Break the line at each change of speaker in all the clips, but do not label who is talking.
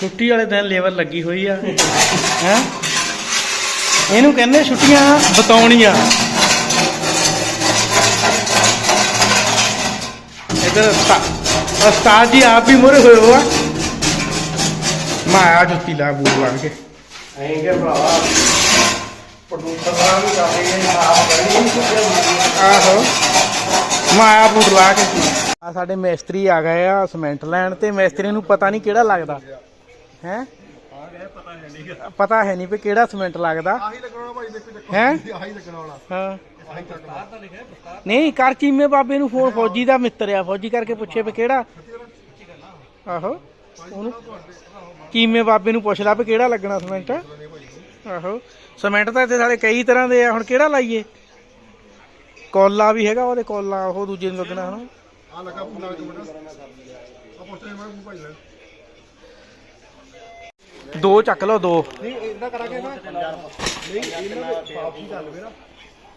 ਛੁੱਟੀ ਵਾਲੇ ਦਿਨ ਲੇਬਰ ਲੱਗੀ ਹੋਈ ਆ। ਹੈ? ਇਹਨੂੰ ਕਹਿੰਦੇ ਛੁੱਟੀਆਂ ਬਤਾਉਣੀਆਂ। ਇਧਰ ਉਸਤਾਦ ਜੀ ਆਪ ਵੀ ਮੁਰੇ ਹੋਏ ਹੋ ਆ। ਮੈਂ ਆ ਜੁੱਤੀ ਲਾ ਬੂਟ ਬਣ ਕੇ।
ਐਂ ਕਿ ਭਰਾਵਾ ਪ੍ਰਦੂਸ਼ਣ ਦਾ ਵੀ ਕਰਦੇ ਨੇ ਆਪ
ਆਹੋ ਮੈਂ ਆ ਬੂਟ ਲਾ ਕੇ। ਆ ਸਾਡੇ ਮਿਸਤਰੀ ਆ ਗਏ ਆ ਸੀਮੈਂਟ ਲੈਣ ਤੇ ਮਿਸਤਰੀ ਨੂੰ ਪਤਾ ਨਹੀਂ ਕਿਹੜਾ ਲੱਗਦਾ। ਹੈ? ਪਤਾ ਹੈ ਨਹੀਂ ਵੀ ਕਿਹੜਾ ਸੀਮੈਂਟ ਲੱਗਦਾ।
ਆਹੀ ਲੱਗਣਾ ਭਾਈ ਦੇਖੋ ਦੇਖੋ
ਹੈ?
ਆਹੀ ਲੱਗਣਾ ਵਾਲਾ।
ਹਾਂ। ਨਹੀਂ ਕਰ ਚੀਮੇ ਬਾਬੇ ਨੂੰ ਫੋਨ? ਫੌਜੀ ਦਾ ਮਿੱਤਰ ਆ ਫੌਜੀ ਕਰਕੇ ਪੁੱਛੇ ਵੀ ਕਿਹੜਾ। ਆਹੋ। ਉਹਨੂੰ ਚੀਮੇ ਬਾਬੇ ਨੂੰ ਪੁੱਛ ਲਾ ਵੀ ਕਿਹੜਾ ਲੱਗਣਾ ਸੀਮੈਂਟ ਆਹੋ। ਸੀਮੈਂਟ ਤਾਂ ਇੱਥੇ ਸਾਰੇ ਕਈ ਤਰ੍ਹਾਂ ਦੇ ਆ ਹੁਣ ਕਿਹੜਾ ਲਾਈਏ? ਕੋਲਾ ਵੀ ਹੈਗਾ ਉਹਦੇ ਕੋਲਾ ਉਹ ਦੂਜੇ ਨੂੰ ਲੱਗਣਾ ਹਨਾ?
ਆ ਲੱਗਾ ਪੂਰਾ ਆ ਪੁੱਛਦੇ ਮੈਂ ਭਾਈ ਲੈ।
ਦੋ ਚੱਕ ਲਓ ਦੋ।
ਨਹੀਂ ਇਦਾਂ ਕਰਾਂਗੇ ਨਾ। ਨਹੀਂ ਇਹਨਾਂ ਦੇ ਸਾਫ਼ ਹੀ ਚੱਲ ਵੇ ਨਾ।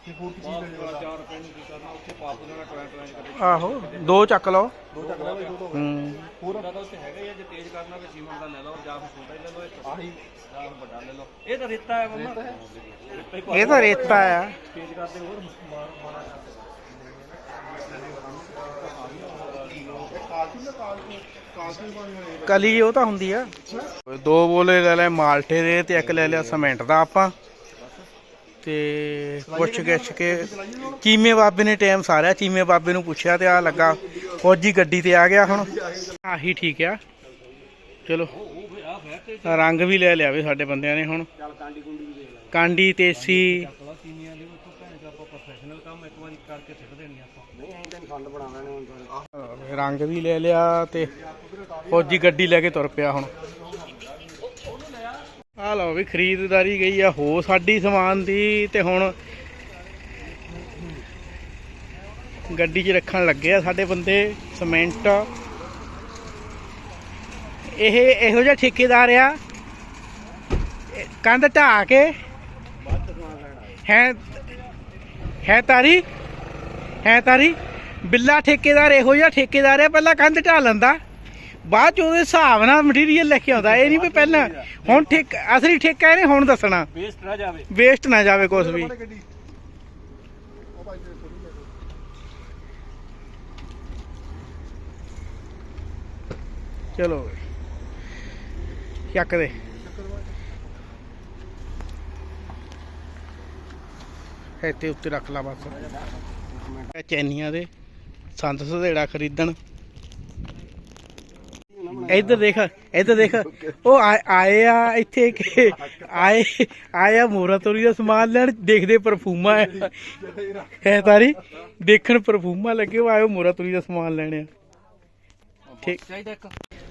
ਕਿ ਹੋਰ ਕੀ ਚੀਜ਼ ਲੈ ਚਾਰ ਰੁਪਏ ਨੂੰ ਕੀ ਕਰਨਾ ਉੱਥੇ ਪਾਪ ਦੇਣਾ ਟਰਾਂ ਟਰਾਂ
ਆਹੋ ਦੋ ਚੱਕ ਲਓ।
ਦੋ ਚੱਕ ਲੈ ਭਾਈ ਦੋ ਦੋ
ਹੂੰ।
ਹੋਰ?
ਤਾਂ ਉੱਥੇ ਹੈਗਾ ਹੀ ਆ ਜੇ ਤੇਜ਼ ਕਰਨਾ ਕਿ ਸੀਮੈਂਟ ਦਾ ਲੈ ਲਓ ਜਾਂ ਫਿਰ ਛੋਟਾ ਹੀ ਲੈ ਲਓ ਇੱਕ
ਆਹੀ।
ਜਾਂ ਫਿਰ ਵੱਡਾ ਲੈ ਲਓ। ਇਹ ਤਾਂ ਰੇਤਾ ਹੈ ਮੰਮਾ
ਇਹ ਤਾਂ ਰੇਤਾ ਆ
ਤੇਜ਼ ਕਰਦੇ ਹੋਰ ਮਾਰ ਮਾਰਾ।
ਕਾਲਸੀ ਨਾ ਕਾਲਸੀ ਕਾਲਸੀ ਪਾਣੀ ਹੋਣੇ
ਕਲੀ ਉਹ ਤਾਂ ਹੁੰਦੀ ਆ। ਦੋ ਬੋਲੇ ਲੈ ਲੈ, ਮਾਲਟੇ ਦੇ ਤੇ ਇੱਕ ਲੈ ਲਿਆ ਸੀਮੈਂਟ ਦਾ ਆਪਾਂ। ਤੇ ਪੁੱਛ ਗਿੱਛ ਕੇ ਚੀਮੇ ਬਾਬੇ ਨੇ ਟਾਈਮ ਸਾਰਿਆ, ਚੀਮੇ ਬਾਬੇ ਨੂੰ ਪੁੱਛਿਆ ਤੇ ਆ ਲੱਗਾ। ਫੌਜੀ ਗੱਡੀ ਤੇ ਆ ਗਿਆ ਹੁਣ। ਆਹੀ ਠੀਕ ਆ। ਚਲੋ, ਰੰਗ ਵੀ ਲੈ ਲਿਆ ਵੀ ਸਾਡੇ ਬੰਦਿਆਂ ਨੇ ਹੁਣ। ਕਾਂਡੀ ਤੇਸੀ
ਪਲਾ ਸੀਨੀਆਂ ਦੇ ਉੱਤੋਂ ਭੈਣ ਚੋ ਆਪਾਂ ਪ੍ਰੋਫੈਸ਼ਨਲ ਕੰਮ ਇੱਕ ਵਾਰੀ ਕਰਕੇ ਸਿੱਟ ਦੇਣੀ ਆਪਾਂ
ਨਹੀਂ ਐਂ ਤਾਂ ਖੰਡ ਬਣਾਉਣਾ ਨੇ ਹੁਣ
ਰੰਗ ਵੀ ਲੈ ਲਿਆ ਤੇ ਫੌਜੀ ਗੱਡੀ ਲੈ ਕੇ ਤੁਰ ਪਿਆ ਹੁਣ। ਆ ਲਓ ਵੀ ਖਰੀਦਦਾਰੀ ਗਈ ਆ ਹੋ ਸਾਡੀ ਸਮਾਨ ਦੀ ਤੇ ਹੁਣ ਗੱਡੀ 'ਚ ਰੱਖਣ ਲੱਗੇ ਆ ਸਾਡੇ ਬੰਦੇ ਸੀਮੈਂਟ। ਇਹ ਇਹੋ ਜਿਹਾ ਠੇਕੇਦਾਰ ਆ ਕੰਧ ਢਾ ਕੇ। ਹੈ ਹੈ ਤਾਰੀ? ਹੈ ਤਾਰੀ? ਬਿੱਲਾ ਠੇਕੇਦਾਰ ਇਹੋ ਜਿਹਾ ਠੇਕੇਦਾਰ ਹੈ ਪਹਿਲਾਂ ਕੰਧ ਢਾ ਲੈਂਦਾ। ਬਾਅਦ ਚ ਉਹਦੇ ਹਿਸਾਬ ਨਾਲ ਮਟੀਰੀਅਲ ਲੈ ਕੇ ਆਉਂਦਾ। ਇਹ ਨਹੀਂ ਵੀ ਪਹਿਲਾਂ ਹੁਣ ਠੇਕ ਅਸਲੀ ਠੇਕਾ ਇਹਨੇ ਹੁਣ ਦੱਸਣਾ।
ਵੇਸਟ ਨਾ ਜਾਵੇ।
ਵੇਸਟ ਨਾ ਜਾਵੇ ਕੁਝ ਵੀ। ਚਲੋ। ਚੱਕ ਦੇ। ਇੱਥੇ ਉੱਤੇ ਰੱਖ ਲਾ ਬਸ। ਚੈਨੀਆਂ ਦੇ। ਸੰਤ ਸਧੇੜਾ ਖਰੀਦਣ। ਇੱਧਰ ਦੇਖ ਇੱਧਰ ਦੇਖ। ਉਹ ਆਏ ਆ ਇੱਥੇ ਕਿ ਆਏ ਆਏ ਮੋਰਾ ਤੋਰੀ ਦਾ ਸਮਾਨ ਲੈਣ। ਦੇਖਦੇ ਪਰਫਿਊਮਾ ਹੈ ਤਾਰੀ, ਦੇਖਣ ਪਰਫਿਊਮਾ ਲੱਗੇ, ਉਹ ਆਇਓ ਮੋਰਾ ਤੋਰੀ ਦਾ ਸਮਾਨ ਲੈਣ ਆ।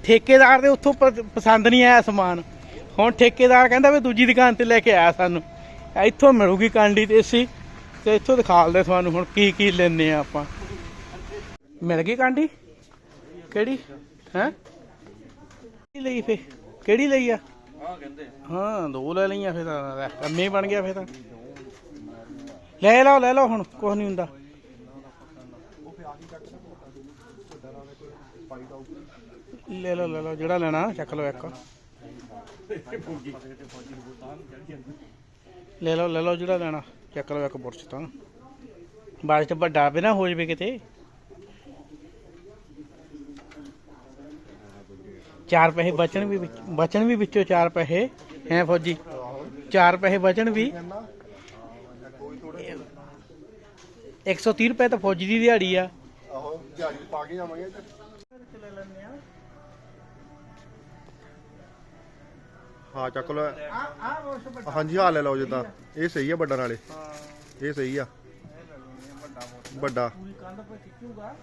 ਠੇਕੇਦਾਰ ਦੇ ਉੱਥੋਂ ਪਸੰਦ ਨਹੀਂ ਆਇਆ ਸਮਾਨ। ਹੁਣ ਠੇਕੇਦਾਰ ਕਹਿੰਦਾ ਵੀ ਦੂਜੀ ਦੁਕਾਨ ਤੇ ਲੈ ਕੇ ਆਇਆ ਸਾਨੂੰ। ਇੱਥੋਂ ਮਿਲੂਗੀ ਕਾਂਡੀ ਤੇ ਸੀ ਤੇ ਇੱਥੋਂ ਦਿਖਾਲਦੇ ਤੁਹਾਨੂੰ ਹੁਣ ਕੀ ਕੀ ਲੈਣੇ ਆ ਆਪਾਂ। ਮਿਲ ਗਈ ਕਾਂਡੀ? ਕਿਹੜੀ? ਹੈ? ਕਿਹੜੀ ਲਈ ਫੇ? ਕਿਹੜੀ ਲਈ ਆ?
ਹਾਂ ਕਹਿੰਦੇ
ਹਾਂ ਦੋ ਲੈ ਲਈਆਂ ਫੇ ਤਾਂ ਕੰਮੇ ਬਣ ਗਿਆ ਫੇ ਤਾਂ। ਲੈ ਲਓ ਲੈ ਲਓ ਹੁਣ ਕੁਝ ਨਹੀਂ ਹੁੰਦਾ। ਲੈ ਲਓ ਲੈ ਲਓ ਜਿਹੜਾ ਲੈਣਾ ਚੱਕ ਲਓ ਇੱਕ। ਲੈ ਲਓ ਲੈ ਲਓ ਜਿਹੜਾ ਲੈਣਾ ਚੱਕ ਲਓ ਇੱਕ ਬੁਰਸ਼ ਤਾਂ। ਬਾਅਦ ਚ ਵੱਡਾ ਵੀ ਨਾ ਹੋ ਜਵੇ ਕਿਤੇ। ਚਾਰ ਪੈਸੇ ਬਚਣ ਵੀ ਵਿੱਚ- ਬਚਣ ਵੀ ਵਿੱਚੋਂ ਚਾਰ ਪੈਸੇ ਹੈ ਫੌਜੀ? ਚਾਰ ਪੈਸੇ ਬਚਣ ਵੀ। 130 ਰੁਪਏ ਤਾਂ ਫੌਜੀ ਦੀ ਦਿਹਾੜੀ ਆ।
ਆਹੋ ਦਿਹਾੜੀ ਪਾ ਕੇ ਜਾਵਾਂਗੇ। ਤੇ ਹਾਂ ਚੱਕ ਲਓ। ਹਾਂਜੀ ਆ ਲੈ ਲਓ ਜਿੱਦਾਂ। ਇਹ ਸਹੀ ਆ ਵੱਡਾ ਨਾਲੇ ਇਹ ਸਹੀ ਆ। ਵੱਡਾ।
ਪੂਰੀ ਕੰਧ ਪਰ ਖਿੱਚੂਗਾ।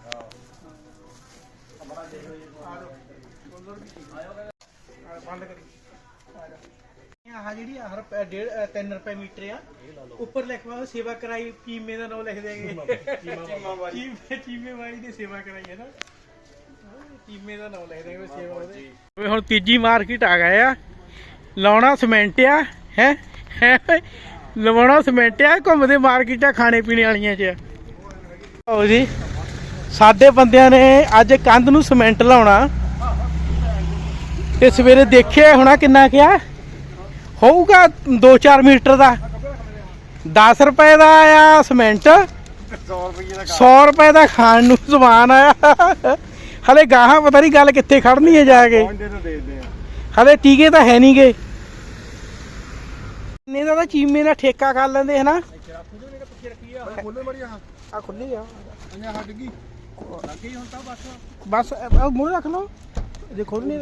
ਬੰਦ ਕਰੀ ਆਹ ਜਿਹੜੀ ਰੁਪਏ ਡੇਢ 3 ਰੁਪਏ ਮੀਟਰ ਆ। ਉੱਪਰ ਲਿਖਵਾ ਸੇਵਾ ਕਰਾਈ ਚੀਮੇ ਦਾ ਨਾਮ ਲਿਖ ਦੇਗੇ ਚੀਮੇ ਚੀਮੇ ਵਾਲੀ। ਦੀ ਸੇਵਾ ਕਰਾਈ ਹੈ ਨਾ। ਚੀਮੇ ਦਾ ਨਾਮ ਲਿਖ ਦੇਗੇ ਸੇਵਾ ਉਹਦੇ। ਹੁਣ ਤੀਜੀ ਮਾਰਕੀਟ ਆ ਗਏ ਆ। ਲਾਉਣਾ ਸਿਮੈਂਟ ਆ ਹੈ? ਲਵਾਉਣਾ ਸਿਮੈਂਟ ਆ ਘੁੰਮਦੇ ਮਾਰਕੀਟਾਂ ਖਾਣੇ ਪੀਣੇ ਵਾਲੀਆਂ ਚ ਆਓ ਜੀ ਸਾਡੇ ਬੰਦਿਆਂ ਨੇ ਅੱਜ ਕੰਧ ਨੂੰ ਸਿਮੈਂਟ ਲਾਉਣਾ। ਤੇ ਸਵੇਰੇ ਦੇਖਿਆ ਹੋਣਾ ਕਿੰਨਾ ਕਿਆ? ਹੋਊਗਾ 2-4 ਮੀਟਰ ਦਾ। 10 ਰੁਪਏ ਦਾ ਆਇਆ ਸੀਮੈਂਟ
100 ਰੁਪਏ ਦਾ
100 ਰੁਪਏ ਦਾ ਖਾਣ ਨੂੰ ਸਮਾਨ ਆਇਆ। ਹਲੇ ਗਾਹਾਂ ਪਤਾ ਨਹੀਂ ਗੱਲ ਕਿੱਥੇ ਖੜਨੀ ਹੈ ਜਾ ਕੇ। ਹਲੇ ਟੀਕੇ ਤਾਂ ਹੈ ਨਹੀਂਗੇ ਨੇ ਦਾ ਤਾਂ ਚੀਮੇ ਦਾ ਠੇਕਾ ਕਰ ਲੈਂਦੇ ਹਨਾ।
ਆ
ਖੁੱਲੀ ਆ।
ਅੰਨਾ ਹੱਟ ਗਈ।
ਬਸ ਮੂਹਰੇ ਰੱਖ ਲਓ। ਜੇ ਖੋਲਣੀ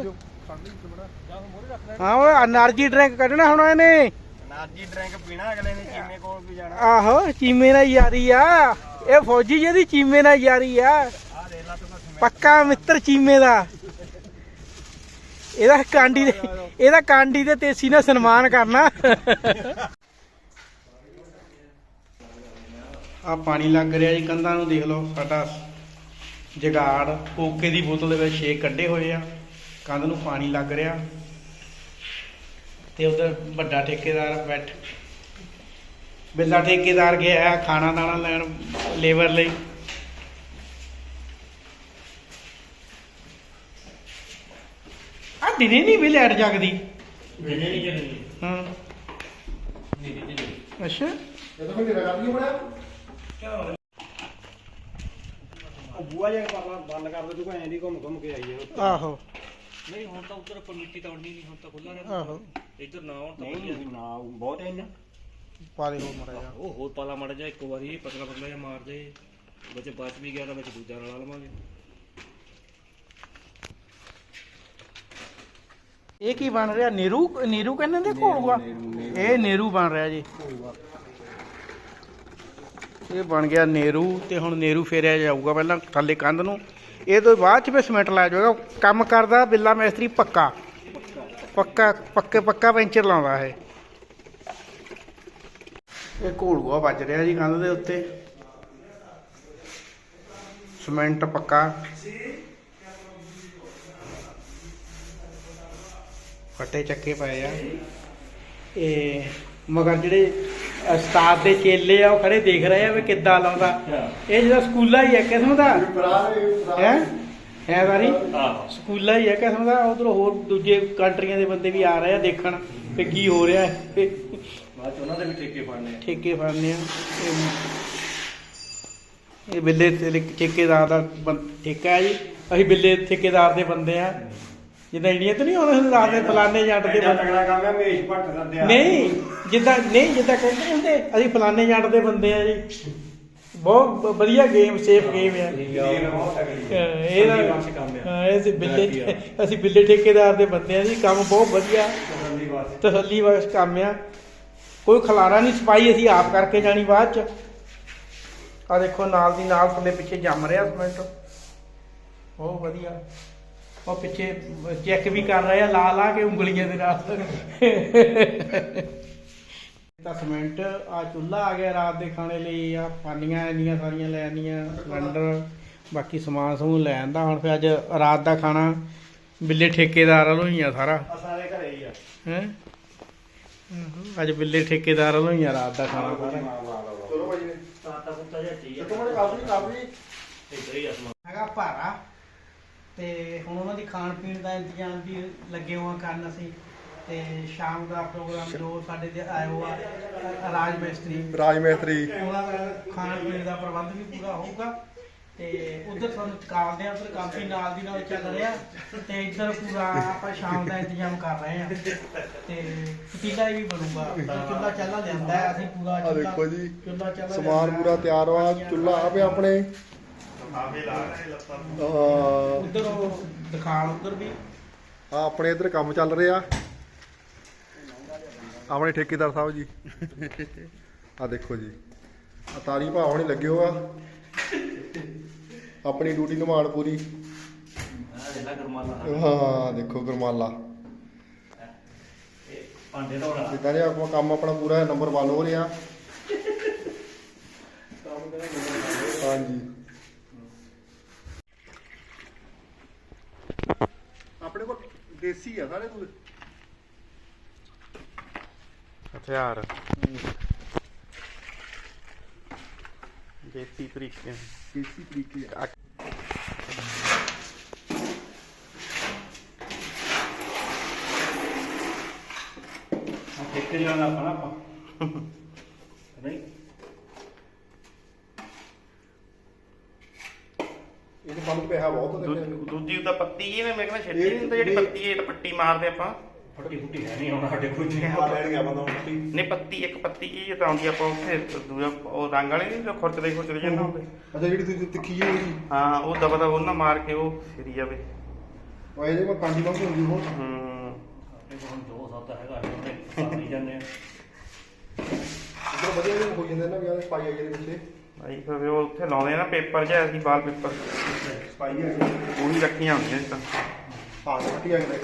ਹਾਂ એનર્ਜੀ ਡਰਿੰਕ ਕੱਢਣਾ ਹੁਣ ਇਹਨੇ।
એનર્ਜੀ ਡਰਿੰਕ ਪੀਣਾ ਅਗਲੇ ਨੇ ਚੀਮੇ ਕੋਲ ਵੀ ਜਾਣਾ।
ਆਹੋ ਚੀਮੇ ਨਾਲ ਯਾਰੀ ਆ। ਇਹ ਫੌਜੀ ਜਿਹਦੀ ਚੀਮੇ ਨਾਲ ਯਾਰੀ ਆ। ਪੱਕਾ ਮਿੱਤਰ ਚੀਮੇ ਦਾ। ਇਹਦਾ ਕਾਂਡੀ ਇਹਦਾ ਕਾਂਡੀ ਦੇ ਤੇਸੀ ਨਾਲ ਸਨਮਾਨ ਕਰਨਾ। ਆ ਪਾਣੀ ਲੱਗ ਰਿਹਾ ਜੀ ਕੰਧਾਂ ਨੂੰ ਦੇਖ ਲਓ ਸਾਡਾ ਜਗਾੜ ਕੋਕੇ ਦੀ ਬੋਤਲ ਦੇ ਵਿੱਚ ਛੇ ਕੱਢੇ ਹੋਏ ਆ। ਕੰਧ ਨੂੰ ਪਾਣੀ ਲੱਗ ਰਿਹਾ ਤੇ ਉਧਰ ਵੱਡਾ ਠੇਕੇਦਾਰ ਬੈਠ ਬਿੱਲਾ ਠੇਕੇਦਾਰ ਗਿਆ ਹੈ ਖਾਣਾ ਦਾਣਾ ਲੈਣ ਲੇਬਰ ਲਈ। ਆ ਦਿਨੇ ਨਹੀਂ ਵੀ ਲੈਟ ਜਗਦੀ?
ਨਹੀਂ ਨਹੀਂ ਨਹੀਂ
ਹਾਂ।
ਨਹੀਂ
ਅੱਛਾ।
ਮੇਰਾ ਕਰ ਲਈ ਬੜਾ
ਉਹ ਬੂਆ ਜਾ ਕੇ ਪਰਲਾ ਬੰਦ ਕਰ ਦੇ ਤੂੰ ਐਂ ਦੀ ਘੁੰਮ ਘੁੰਮ ਕੇ ਆਈਏ
ਆਹੋ।
ਨਹੀਂ ਹੁਣ ਤਾਂ ਉਧਰ ਪਰਮਿੱਟੀ ਤੌੜਨੀ ਨਹੀਂ ਹੁਣ ਤਾਂ ਖੁੱਲਾ ਰਹਿੰਦਾ।
ਆਹੋ।
ਇੱਧਰ ਨਾ ਹੁਣ ਤਾਂ ਵਧੀਆ। ਨਾ ਬਹੁਤ ਹੈ ਨਾ
ਪਾ ਦੇ ਹੋ ਮਰਾ ਜਾ
ਉਹ ਹੋਰ ਪਾਲਾ ਮੜ ਜਾ ਇੱਕ ਵਾਰੀ ਪਤਲਾ ਪਤਲਾ ਜਿਹਾ ਮਾਰ ਦੇ। ਵਿੱਚ ਬਚ ਵੀ ਗਿਆ ਤਾਂ ਵਿੱਚ ਦੂਜਾ ਰਲਾ ਲਵਾਂਗੇ।
ਇਹ ਕੀ ਬਣ ਰਿਹਾ? ਨੀਰੂ ਨੀਰੂ ਕਹਿੰਦੇ ਨੇ ਇਹ ਨੀਰੂ ਬਣ ਰਿਹਾ ਜੀ। ਇਹ ਬਣ ਗਿਆ ਨੇਰੂ ਤੇ ਹੁਣ ਨੇਰੂ ਫੇਰਿਆ ਜਾਊਗਾ ਪਹਿਲਾਂ ਥੱਲੇ ਕੰਧ ਨੂੰ। ਇਹ ਤੋਂ ਬਾਅਦ ਚ ਫਿਰ ਸਿਮੈਂਟ ਲਾਇਆ ਜਾਊਗਾ। ਕੰਮ ਕਰਦਾ ਬਿੱਲਾ ਮਿਸਤਰੀ ਪੱਕਾ। ਪੱਕਾ, ਪੱਕੇ, ਪੱਕਾ ਪੈਂਚਰ ਲਾਉਂਦਾ ਇਹ। ਇਹ ਘੋੜੂਆ ਵੱਜ ਰਿਹਾ ਜੀ ਕੰਧ ਦੇ ਉੱਤੇ। ਸਿਮੈਂਟ ਪੱਕਾ। ਫੱਟੇ ਚੱਕੇ ਪਏ ਆ। ਇਹ ਮਗਰ ਜਿਹੜੇ ਉਸਤਾਦ ਦੇ ਚੇਲੇ ਆ ਉਹ ਖੜੇ ਦੇਖ ਰਹੇ ਆ ਵੀ ਕਿੱਦਾਂ ਲਾਉਂਦਾ। ਇਹ ਜਿਹੜਾ ਸਕੂਲਾ ਹੀ ਹੈ ਕਿਸਮ ਦਾ? ਹੈ ਹੈ। ਵਾਰੀ?
ਆਹੋ
ਸਕੂਲਾ ਹੀ ਹੈ ਕਿਸਮ ਦਾ? ਉਧਰ ਹੋਰ ਦੂਜੇ ਕੰਟਰੀਆਂ ਦੇ ਬੰਦੇ ਵੀ ਆ ਰਹੇ ਆ ਦੇਖਣ ਵੀ ਕੀ ਹੋ ਰਿਹਾ ਹੈ।
ਬਾਅਦ ਚ ਉਹਨਾਂ ਦੇ ਵੀ ਠੇਕੇ ਫੜਨੇ ਆ।
ਠੇਕੇ ਫੜਨੇ ਆ। ਇਹ- ਬਿੱਲੇ ਤੇ ਠੇਕੇਦਾਰ ਦਾ ਠੇਕਾ ਹੈ ਜੀ। ਅਸੀਂ ਬਿੱਲੇ ਠੇਕੇਦਾਰ ਦੇ ਬੰਦੇ ਆ। ਜਿੱਦਾਂ ਇੰਡੀਆ ਤੋਂ ਨਹੀਂ ਆਉਂਦੇ ਹੁੰਦੇ ਦੱਸਦੇ ਫਲਾਣੇ ਜੱਟ ਦੇ ਬੰਦੇ।
ਤਗੜਾ ਕੰਮ ਹੈ ਮੇਸ਼ ਭੱਟ ਦਿੰਦੇ
ਨਹੀਂ ਜਿੱਦਾਂ ਨਹੀਂ ਜਿੱਦਾਂ ਕਹਿੰਦੇ ਹੁੰਦੇ ਅਸੀਂ ਫਲਾਣੇ ਜੱਟ ਦੇ ਬੰਦੇ ਆ ਜੀ। ਬਹੁਤ ਵਧੀਆ ਗੇਮ ਸੇਫ ਗੇਮ ਆ। ਹਾਂ, ਇਹ ਅਸੀਂ ਬਿੱਲੇ ਅਸੀਂ ਬਿੱਲੇ ਠੇਕੇਦਾਰ ਦੇ ਬੰਦੇ ਆ ਜੀ ਕੰਮ ਬਹੁਤ ਵਧੀਆ। ਤਸੱਲੀ ਬਖਸ਼ ਕੰਮ ਆ। ਕੋਈ ਖਲਾਰਾ ਨਹੀਂ ਸਫ਼ਾਈ ਅਸੀਂ ਆਪ ਕਰਕੇ ਜਾਣੀ ਬਾਅਦ ਚ। ਆ ਦੇਖੋ ਨਾਲ ਦੀ ਨਾਲ ਥੱਲੇ ਪਿੱਛੇ ਜੰਮ ਰਿਹਾ ਸਿਮੈਂਟ ਬਹੁਤ ਵਧੀਆ। ਉਹ ਪਿੱਛੇ ਚੈੱਕ ਵੀ ਕਰ ਰਹੇ ਆ ਲਾ ਲਾ ਕੇ ਉਂਗਲੀਆਂ ਦੇ ਨਾਲ। ਤਾਂ ਸਿਮੈਂਟ ਆ ਚੁੱਲ੍ਹਾ ਆ ਗਿਆ ਰਾਤ ਦੇ ਖਾਣੇ ਲਈ ਆ ਪਾਨੀਆਂ ਇੰਨੀਆਂ ਸਾਰੀਆਂ ਲੈ ਸਿਲੰਡਰ ਬਾਕੀ ਸਮਾਨ ਸਮੂਨ ਲੈ ਆਂਦਾ। ਹੁਣ ਫਿਰ ਅੱਜ ਰਾਤ ਦਾ ਖਾਣਾ ਬਿੱਲੇ ਠੇਕੇਦਾਰ ਵੱਲੋਂ ਹੀ ਆ ਸਾਰਾ।
ਸਾਰੇ ਘਰੇ ਹੀ ਆ।
ਹੈ? ਅੱਜ ਬਿੱਲੇ ਠੇਕੇਦਾਰ ਵੱਲੋਂ ਹੀ ਆ ਰਾਤ ਦਾ ਖਾਣਾ ਸਾਰਾ।
ਚਲੋ ਭਾਈ ਨੇ
ਤਾਤਾ ਪੁੱਤਾ ਜਿਹਾ ਚੀਜ਼
ਇੱਕ ਮਿੰਟ ਕਾਫੀ ਕਾਫੀ
ਇੱਧਰ ਹੀ ਅਸਮਾ
ਹੈਗਾ ਭਾਰਾ। ਤੇ ਹੁਣ ਉਹਨਾਂ ਦੀ ਖਾਣ ਪੀਣ ਦਾ ਇੰਤਜ਼ਾਮ ਵੀ ਲੱਗੇ ਹੋਆ ਕਰਨ ਅਸੀਂ। ਤੇ ਸ਼ਾਮ ਦਾ ਪ੍ਰੋਗਰਾਮ ਜੋ ਸਾਡੇ ਦੇ ਆਏ ਹੋਆ ਰਾਜ ਮਿਸਤਰੀ।
ਰਾਜ ਮਿਸਤਰੀ।
ਉਹਨਾਂ ਦਾ ਖਾਣ ਪੀਣ ਦਾ ਪ੍ਰਬੰਧ ਵੀ ਪੂਰਾ ਹੋਊਗਾ। ਤੇ ਉਧਰ ਤੁਹਾਨੂੰ ਚਕਾਲਦੇ ਆ ਉਧਰ ਵੀ ਨਾਲ ਦੀ ਨਾਲ ਚੱਲ ਰਿਹਾ। ਤੇ ਇੱਧਰ ਪੂਰਾ ਆਪਾਂ ਸ਼ਾਮ ਦਾ ਇੰਤਜ਼ਾਮ ਕਰ ਰਹੇ ਆ। ਤੇ ਪਤੀਲਾ ਵੀ ਬਣੂਗਾ। ਚੁੱਲਾ ਚਾਲਾ ਲਿਆਂਦਾ ਹੈ ਅਸੀਂ ਪੂਰਾ
ਦੇਖੋ ਜੀ
ਚੁੱਲਾ ਚਾਲਾ
ਸਮਾਨ ਪੂਰਾ ਤਿਆਰ ਹੋਇਆ ਚੁੱਲ੍ਹਾ ਆਪੇ ਆਪਣੇ। ਆ
ਉਧਰ ਉਹ ਦਿਖਾਲ ਉਧਰ ਵੀ।
ਆ ਆਪਣੇ ਇੱਧਰ ਕੰਮ ਚੱਲ ਰਿਹਾ। ਆਪਣੇ ਠੇਕੇਦਾਰ ਸਾਹਿਬ ਜੀ। ਆ ਦੇਖੋ ਜੀ। ਆ ਤਾਰੀ ਭਾਵ ਨਹੀਂ ਲੱਗੇ ਹੋਆ। ਆਪਣੀ ਡਿਊਟੀ ਨਿਭਾਉਣ ਪੂਰੀ।
ਆ ਗਰਮਾਲਾ
ਹਾਂ ਦੇਖੋ ਗਰਮਾਲਾ।
ਭਾਂਡੇ ਧੋਣਾ
ਜਿੱਦਾਂ ਦੇ ਆਪਾਂ ਕੰਮ ਆਪਣਾ ਪੂਰਾ ਨੰਬਰ 1 ਹੋ ਰਿਹਾ। ਹਾਂਜੀ। descia, várias tudo Até a
área. Desci triste.
Desci triste. Aqui
tem a napa, napa. Tá bem?
ਇਹਦੇ ਬੰਦ ਪਿਆ ਬਹੁਤ
ਦੂ- ਦੂਜੀ ਉਹਦਾ ਪੱਤੀ ਜਿਵੇਂ ਮੈਂ ਕਹਿੰਦਾ ਛੱਡੀ ਨਹੀਂ ਜਿਹੜੀ ਪੱਤੀ ਇਹ ਪੱਟੀ ਮਾਰਦੇ ਆਪਾਂ।
ਫੱਟੀ ਫੁੱਟੀ ਹੈ ਨਹੀਂ ਹੁਣ ਸਾਡੇ ਕੋਲ ਜੀ
ਆ ਲੈਣ ਗਿਆ ਬੰਦਾ ਹੁਣ
ਨਹੀਂ ਪੱਤੀ ਇੱਕ ਪੱਤੀ ਜੀ ਤਾਂ ਆਉਂਦੀ ਆਪਾਂ ਉੱਥੇ ਦੂਜਾ ਉਹ ਰੰਗ ਵਾਲੀ ਨਹੀਂ ਜੋ ਖੁਰਚਦੇ ਖੁਰਚਦੇ ਜਾਂਦਾ ਹੁੰਦੇ।
ਅੱਛਾ ਜਿਹੜੀ ਤੁਸੀਂ ਤਿੱਖੀ ਜਿਹੀ ਹੋਈ।
ਹਾਂ ਉਹ ਦਬਾ ਦਬਾ ਉਹਨਾਂ ਮਾਰ ਕੇ ਉਹ ਫਿਰੀ ਜਾਵੇ।
ਉਹ ਇਹਦੇ ਕੋਲ ਕਾਂਡੀ ਵਾਂਗ ਹੁੰਦੀ ਉਹ
ਹੂੰ।
ਸਾਡੇ ਕੋਲ ਹੁਣ ਦੋ ਸੱਤ ਹੈਗਾ ਉਹਦੇ ਜਾਂਦੇ ਆ
ਇਧਰ ਵਧੀਆ ਜਿਹੇ ਹੋ ਜਾਂਦੇ ਨਾ ਵੀ ਆਹ ਸਪਾਈ ਆ ਜਿਹੜੇ ਪਿੱਛੇ।
ਭਾਈ ਫਿਰ ਉਹ ਉੱਥੇ ਲਾਉਂਦੇ ਆ ਨਾ ਪੇਪਰ ਜਿਹਾ ਅਸੀਂ ਵਾਲ ਪੇਪਰ
ਸਪਾਈ ਆ
ਉਹ ਵੀ ਰੱਖੀਆਂ ਹੁੰਦੀਆਂ ਇਸ ਤਾਂ।
ਹਾਂ ਕੱਟੀ ਆ ਗਏ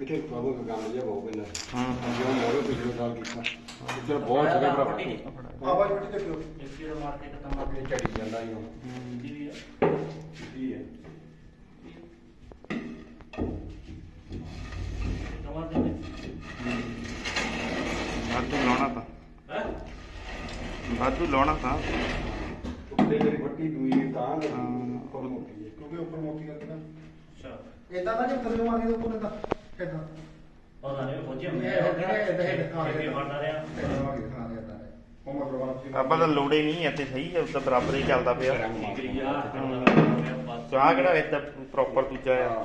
ਇੱਥੇ ਬਾਬੂ ਦਾ ਕੰਮ ਜਿਹਾ ਬਹੁਤ ਪੈਂਦਾ
ਹੂੰ ਹੂੰ।
ਜੋ ਮੋਰੇ ਪਿਛਲੇ ਸਾਲ ਕੀਤਾ। ਇੱਧਰ ਬਹੁਤ ਜਗ੍ਹਾ ਜਾਂਦਾ ਹੀ। ਸਿੱਧੀ ਹੈ
ਕਮਰ ਦੇ ਵਿੱਚ
ਵਾਧੂ ਲਾਉਣਾ ਤਾਂ
ਹੈ
ਵਾਧੂ ਲਾਉਣਾ ਤਾਂ।
ਉੱਤੇ ਜਿਹੜੀ ਫੱਟੀ ਦੂਈ ਤਾਂ ਲੱਗੀ।
ਹਾਂ।
ਬਹੁਤ ਮੋਟੀ ਹੈ।
ਕਿਉਂਕਿ ਉੱਪਰ ਮੋਤੀ ਕਰਕੇ ਨਾ।
ਅੱਛਾ।
ਇਦਾਂ ਦਾ ਜੇ ਥੱਲੇ ਮਾਰੀ ਉੱਪਰ ਇਦਾਂ ਇਦਾਂ
ਪਤਾ ਨਹੀਂ
ਇਹ ਹੈਡ ਆ
ਕਿਵੇਂ ਬਣਦਾ ਰਿਹਾ।
ਇਦਾਂ
ਆਪਾਂ ਤਾਂ ਲੋੜੇ ਨਹੀਂ ਇੱਥੇ ਸਹੀ ਹੈ ਉੱਦਾਂ ਬਰਾਬਰ ਹੀ ਚੱਲਦਾ ਪਿਆ। ਚਾਹ ਕਿਹੜਾ ਏਦਾਂ ਪ੍ਰੋਪਰ ਦੂਜਾ ਆ?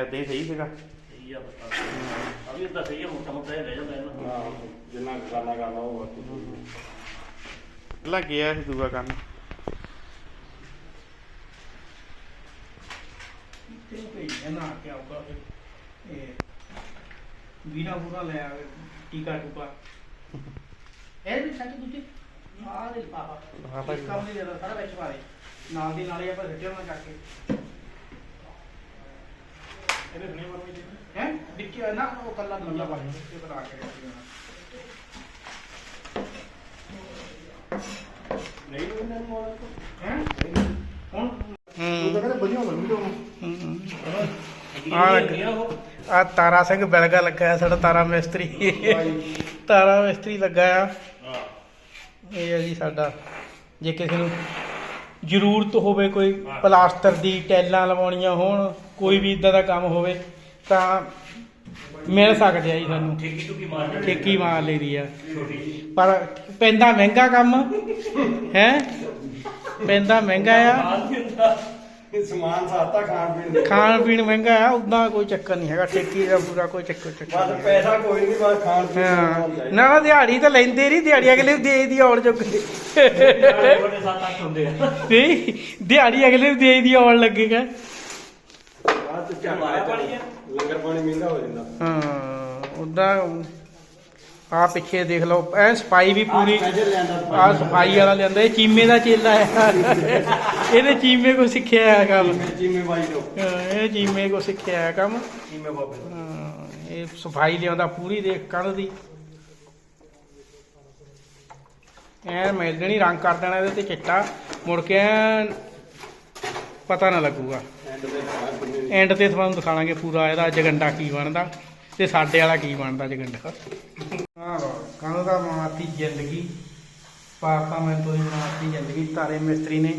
ਏਦਾਂ ਹੀ ਸਹੀ ਸੀਗਾ।
ਸਹੀ ਆ ਬਸ। ਅਭੀ ਤਾਂ ਸਹੀ ਹੈ ਮੋਟਾ ਮੋਟਾ ਰਹਿ ਜਾਂਦਾ ਹੈ ਨਾ
ਹਾਂ। ਜਿੰਨਾ ਕਰਨਾ ਕਰਨਾ ਉਹ ਬਾਕੀ
ਪਹਿਲਾਂ ਗਿਆ ਸੀ ਦੂਆ ਕਰਨ
ਤੇ ਭੇਜਿਆ ਨਾ ਕਿ ਆਊਗਾ ਇਹ ਵੀਰਾ ਬੁਰਾ ਲੈ ਆਵੇ ਟੀਕਾ ਟੂਕਾ ਇਹ ਵੀ ਸੱਚ ਦੂਜੀ ਆ ਦੇ ਪਾਪਾ
ਹਾਂ ਭਾਈ।
ਇਸ ਕੰਮ ਨਹੀਂ ਜ਼ਿਆਦਾ ਸਾਰਾ ਵਿੱਚ ਪਾਰੇ ਨਾਲ ਦੀ ਨਾਲੇ ਆਪਾਂ ਸਿੱਟਿਆ ਉਹਨਾਂ ਚੱਕ ਕੇ
ਇਹਦੇ ਸੁਣੀ ਮਰਮੀ ਜੀ
ਹੈ ਵਿੱਕੀ ਨਾ ਉਹ ਕੱਲਾ ਨੱਲਾ ਪਾ ਕੇ ਬਣਾ ਕੇ ਰੱਖ
ਨਹੀਂ ਉਹਨਾਂ ਨੂੰ ਮੋੜ
ਹੈ? ਹੁਣ
ਉਹ ਤਾਂ ਕਹਿੰਦੇ ਵਧੀਆ ਹੋਣਾ ਵੀਡੀਓ
ਆ ਆ ਤਾਰਾ ਸਿੰਘ ਬੈਲਗਾ ਲੱਗਾ ਹੈ ਸਾਡਾ ਤਾਰਾ ਮਿਸਤਰੀ। ਤਾਰਾ ਮਿਸਤਰੀ ਲੱਗਾ ਆ। ਇਹ ਹੈ ਜੀ ਸਾਡਾ। ਜੇ ਕਿਸੇ ਨੂੰ ਜ਼ਰੂਰਤ ਹੋਵੇ ਕੋਈ ਪਲਾਸਟਰ ਦੀ ਟੈਲਾਂ ਲਵਾਉਣੀਆਂ ਹੋਣ ਕੋਈ ਵੀ ਇਦਾਂ ਦਾ ਕੰਮ ਹੋਵੇ ਤਾਂ ਮਿਲ ਸਕਦੇ ਆ ਜੀ ਸਾਨੂੰ।
ਠੇਕੀ ਟੁਕੀ ਮਾਰ
ਠੇਕੀ ਮਾਰ ਲਈਦੀ ਆ।
ਛੋਟੀ
ਪਰ ਪੈਂਦਾ ਮਹਿੰਗਾ ਕੰਮ ਹੈ? ਪੈਂਦਾ ਮਹਿੰਗਾ ਆ।
ਮਾਲ ਨਹੀਂ ਹੁੰਦਾ
ਇਹ ਸਮਾਨ ਸਾਤਾ ਖਾਣ ਪੀਣ ਦੇ।
ਖਾਣ ਪੀਣ ਮਹਿੰਗਾ ਆ ਉਦਾਂ ਕੋਈ ਚੱਕਰ ਨਹੀਂ ਹੈਗਾ ਠੇਕੀ ਦਾ ਪੂਰਾ ਕੋਈ ਚੱਕਰ ਚੱਕਰ
ਬਸ ਪੈਸਾ ਕੋਈ ਨਹੀਂ ਬਸ ਖਾਣ ਪੀਣ ਦਾ
ਹਾਂ। ਨਾ ਨਾ ਦਿਹਾੜੀ ਤਾਂ ਲੈਂਦੇ ਨਹੀਂ ਦਿਹਾੜੀ ਅਗਲੇ ਨੂੰ ਦੇ ਦੀ ਆਉਣ ਚੁੱਕ
ਬੜੇ ਸੱਤ ਅੱਠ ਹੁੰਦੇ ਆ
ਨਹੀਂ ਦਿਹਾੜੀ ਅਗਲੇ ਨੂੰ ਦੇ ਦੀ ਆਉਣ ਲੱਗੇਗਾ।
ਬਾਅਦ ਚ ਝਾੜਾ
ਪਾਣੀ ਆ।
ਲੰਗਰ ਪਾਣੀ ਮਹਿੰਗਾ ਹੋ ਜਾਂਦਾ।
ਹਾਂ ਉਦਾਂ ਆ ਪਿੱਛੇ ਦੇਖ ਲਓ ਐ ਸਫ਼ਾਈ ਵੀ ਪੂਰੀ। ਆ ਸਫ਼ਾਈ ਵਾਲਾ ਲਿਆਂਦਾ ਇਹ ਚੀਮੇ ਦਾ ਚੇਲਾ ਹੈ। ਇਹਨੇ ਚੀਮੇ ਕੋ ਸਿੱਖਿਆ ਹੈ ਕੰਮ।
ਜਿੰਮੇ ਬਾਈ ਤੋਂ
ਇਹ ਚੀਮੇ ਕੋ ਸਿੱਖਿਆ ਹੈ ਕੰਮ।
ਜਿੰਮੇ ਬਾਬੇ
ਹਾਂ, ਇਹ ਸਫ਼ਾਈ ਲਿਆਉਂਦਾ ਪੂਰੀ ਦੇਖ ਕੰਧ ਦੀ। ਐ ਮੈਲਣੀ ਰੰਗ ਕਰ ਦੇਣਾ ਇਹਦੇ ਤੇ ਚਿੱਟਾ। ਮੁੜ ਕੇ ਪਤਾ ਨਾ ਲੱਗੂਗਾ।
ਐਂਡ
ਤੇ ਤੁਹਾਨੂੰ ਦਿਖਾਵਾਂਗੇ ਪੂਰਾ ਇਹਦਾ ਜਗੰਡਾ ਕੀ ਬਣਦਾ ਤੇ ਸਾਡੇ ਵਾਲਾ ਕੀ ਬਣਦਾ ਜਗੰਡਾ। ਆਹ ਕੰਧ ਦਾ ਮਾਤੀ ਜ਼ਿੰਦਗੀ। ਪਾਪਾ ਮੈਂ ਤੋਂ ਹੀ ਮਾਤੀ ਜ਼ਿੰਦਗੀ ਤਾਰੇ ਮਿਸਤਰੀ ਨੇ।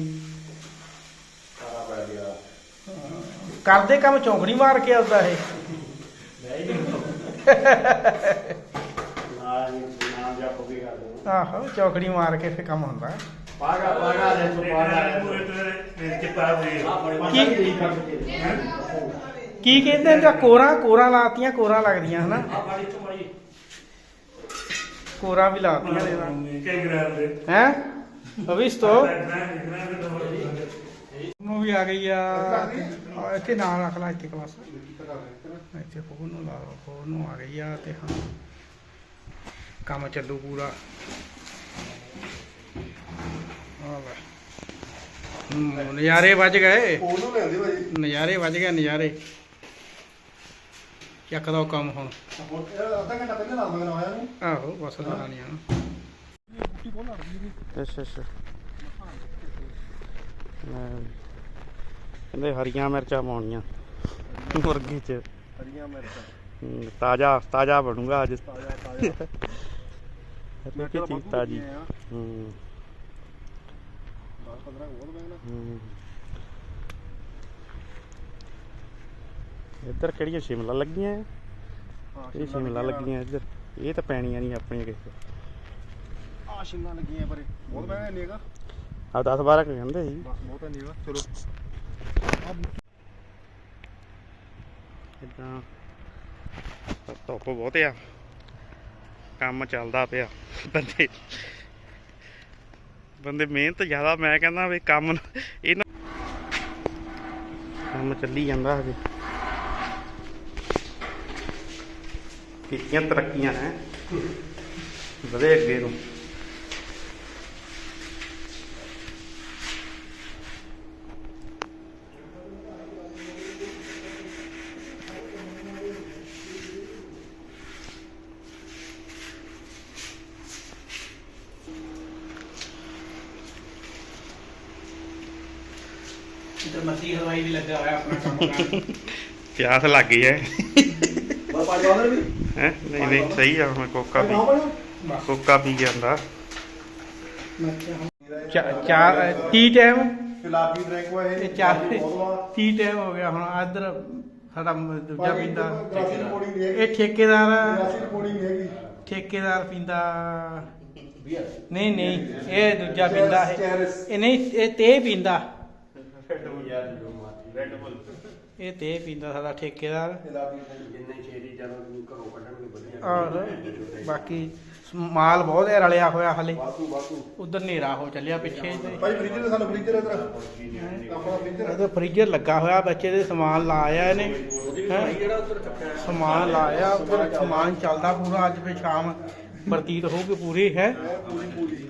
ਕਰਦੇ ਕੰਮ ਚੌਂਕੜੀ ਮਾਰ ਕੇ ਆਉਂਦਾ ਇਹ।
ਨਾਲ ਨਾਮ ਜਾਂ ਕੋਈ ਕਰ ਦੋ
ਆਹੋ ਚੌਕੜੀ ਮਾਰ ਕੇ ਫੇ ਕੰਮ ਹੁੰਦਾ।
ਪਾਗਾ ਪਾਗਾ ਦੇ ਤੋਂ ਪਾਗਾ
ਕੀ ਕੀ ਕਹਿੰਦੇ ਨੇ ਕੋਰਾਂ ਕੋਰਾਂ ਲਾਤੀਆਂ ਕੋਰਾਂ ਲੱਗਦੀਆਂ ਹਨਾ?
ਤੋਂ
ਕੋਰਾਂ ਵੀ ਲਾਤੀਆਂ ਨੇ ਹੈ? ਅਵਿਸਤੋ ਨੂੰ ਵੀ ਆ ਗਈ ਆ। ਆ, ਇੱਥੇ ਨਾਲ ਰੱਖ ਲਾ ਇੱਥੇ ਕਲਾਸ। ਇੱਥੇ ਫੋਨ ਨੂੰ ਲਾ ਫੋਨ ਨੂੰ ਆ ਗਈ ਆ ਤੇ ਹਾਂ। ਕੰਮ ਚੱਲੂ ਪੂਰਾ। ਆ ਵਾ। ਹੂੰ, ਨਜ਼ਾਰੇ ਵੱਜ ਗਏ।
ਉਹਨੂੰ ਲੈਂਦੇ ਭਾਜੀ।
ਨਜ਼ਾਰੇ ਵੱਜ ਗਏ ਨਜ਼ਾਰੇ। ਚੱਕ ਦੋ ਕੰਮ ਹੁਣ।
ਹੁਣ ਇਹ ਅੱਧਾ ਘੰਟਾ ਪਹਿਲਾਂ ਲਾ ਦਵਾਂਗਾ ਆਇਆ ਨੂੰ
ਆਹੋ ਬਸ ਲਾਣੀ ਆ
ਅੱਛਾ ਅੱਛਾ। ਕਹਿੰਦੇ ਹਰੀਆਂ ਮਿਰਚਾਂ ਪਾਉਣੀਆਂ ਮੁਰਗੇ ਚ।
ਹਰੀਆਂ ਮਿਰਚਾਂ।
ਤਾਜ਼ਾ ਤਾਜ਼ਾ ਬਣੂਗਾ ਅੱਜ।
ਤਾਜ਼ਾ ਤਾਜ਼ਾ।
ਹਰੀ ਕੀ ਚੀਜ਼ ਤਾਜ਼ੀ ਹੂੰ।
10 15 ਹੋਰ ਬੈਣਾ
ਹੂੰ। ਇੱਧਰ ਕਿਹੜੀਆਂ ਸ਼ਿਮਲਾ ਲੱਗੀਆਂ? ਆ? ਇਹ ਸ਼ਿਮਲਾ ਲੱਗੀਆਂ ਇੱਧਰ। ਇਹ ਤਾਂ ਪੈਣੀਆਂ ਨਹੀਂ ਆਪਣੀਆਂ ਕਿਸੇ
ਆ ਸ਼ਿਮਲਾ ਲੱਗੀਆਂ ਪਰੇ। ਬਹੁਤ ਮਹਿੰਗਾ ਨਹੀਂ ਹੈਗਾ?
ਆ 10 12 ਕਹਿੰਦੇ ਸੀ।
ਬਹੁਤ ਨਹੀਂ ਹੈਗਾ। ਚਲੋ।
ਇਦਾਂ ਧੁੱਪ ਬਹੁਤ ਆ। ਕੰਮ ਚੱਲਦਾ ਪਿਆ। ਬੰਦੇ ਬੰਦੇ ਮਿਹਨਤ ਜ਼ਿਆਦਾ, ਮੈਂ ਕਹਿੰਦਾ ਵੀ ਕੰਮ ਨ- ਇਹਨਾਂ ਕੰਮ ਚੱਲੀ ਜਾਂਦਾ ਹਜੇ। ਕੀਤੀਆਂ ਤਰੱਕੀਆਂ ਹੈ। ਵਧੇ ਅੱਗੇ ਨੂੰ।
ਹਲਵਾਈ ਵੀ ਲੱਗਾ ਹੋਇਆ ਆਪਣਾ ਕੰਮ ਕਰਨ
ਪਿਆਸ ਲੱਗ ਗਈ ਹੈ।
ਬਸ ਪਾਣੀ ਵਾਲਾ ਵੀ।
ਹੈ? ਨਹੀਂ ਨਹੀਂ ਸਹੀ ਆ ਮੈਂ ਕੋਕਾ ਪੀ ਕੋਕਾ ਪੀ ਜਾਂਦਾ
ਚਾਰ ਟੀ ਟਾਈਮ
ਗੁਲਾਬੀ ਡਰਿੰਕ ਵਾ ਇਹ।
ਟੀ ਟਾਈਮ ਹੋ ਗਿਆ ਹੁਣ ਇੱਧਰ ਸਾਡਾ ਦੂਜਾ ਪੀਂਦਾ। ਇਹ ਠੇਕੇਦਾਰ ਠੇਕੇਦਾਰ ਪੀਂਦਾ। ਨਹੀਂ ਨਹੀਂ ਇਹ ਦੂਜਾ ਪੀਂਦਾ। ਇਹ ਨਹੀਂ ਇਹ ਤੇ ਪੀਂਦਾ। ਇਹ ਤੇ ਪੀਂਦਾ ਸਾਡਾ ਠੇਕੇਦਾਰ।
ਗੁਲਾਬੀ drink।
ਜਿੰਨੇ ਛੇਤੀ ਜਦੋਂ ਘਰੋਂ ਕੱਢਣਗੇ ਵਧੀਆ।
ਔਰ ਬਾਕੀ ਮਾਲ ਬਹੁਤ ਹੈ ਰਲਿਆ ਹੋਇਆ ਹਲੇ।
ਵਾਸੂ ਵਾਸੂ
ਉਧਰ ਹਨੇਰਾ ਹੋ ਚੱਲਿਆ ਪਿੱਛੇ। ਤੇ
ਭਾਈ ਫ੍ਰਿਜ ਦੇ ਸਾਨੂੰ ਫ੍ਰਿਜ ਇਧਰ ਆਪਣਾ
ਇਹਦੇ ਫ੍ਰੀਜ਼ਰ ਲੱਗਾ ਹੋਇਆ ਬੱਚੇ ਦੇ ਸਮਾਨ ਲਾਇਆ ਇਹਨੇ। ਹੈਂ? ਸਮਾਨ ਲਾਇਆ ਉੱਧਰ ਸਮਾਨ ਚੱਲਦਾ ਪੂਰਾ ਅੱਜ ਫੇ ਸ਼ਾਮ। ਵਰਤੀਤ ਹੋਊਗੀ ਪੂਰੀ ਹੈ?
ਪੂਰੀ ਪੂਰੀ।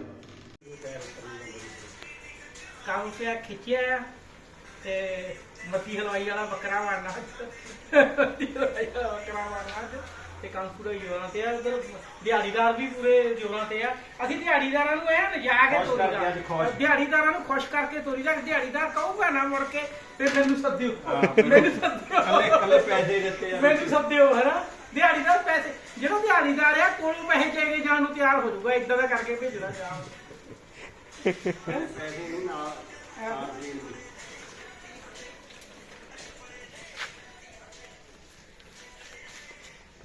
ਕੰਮ ਤੇ ਖਿੱਚਿਆ ਤੇ ਮੱਤੀ ਹਲਵਾਈ ਵਾਲਾ ਬੱਕਰਾ ਮਾਰਨਾ ਮੱਤੀ ਹਲਵਾਈ ਵਾਲਾ ਬੱਕਰਾ ਮਾਰਨਾ ਅੱਜ। ਤੇ ਕੰਮ ਪੂਰਾ ਜੋਰਾਂ ਤੇ ਆ ਉਧਰ ਦਿਹਾੜੀਦਾਰ ਵੀ ਪੂਰੇ ਜੋਰਾਂ ਤੇ ਆ। ਅਸੀਂ ਦਿਹਾੜੀਦਾਰਾਂ ਨੂੰ ਐ ਲਿਜਾ ਕੇ ਤੋਰੀਦਾ ਦਿਹਾੜੀਦਾਰਾਂ ਨੂੰ ਖੁਸ਼ ਕਰਕੇ ਤੋਰੀਦਾ ਕਿ ਦਿਹਾੜੀਦਾਰ ਕਹੂਗਾ ਨਾ ਮੁੜ ਕੇ ਤੇ ਮੈਨੂੰ ਸੱਦਿਓ। ਮੈਨੂੰ ਸੱਦਿਓ। ਕੱਲੇ ਕੱਲੇ ਪੈਸੇ ਦਿੱਤੇ ਆ। ਮੈਨੂੰ ਸੱਦਿਓ ਹੈਨਾ? ਦਿਹਾੜੀਦਾਰ ਪੈਸੇ ਜਦੋਂ ਦਿਹਾੜੀਦਾਰ ਆ ਕੋਲੋਂ ਪੈਸੇ ਦੇ ਕੇ ਜਾਣ ਨੂੰ ਤਿਆਰ ਹੋ ਜਾਊਗਾ। ਇਦਾਂ ਦਾ ਕਰਕੇ ਭੇਜਣਾ ਜਾ।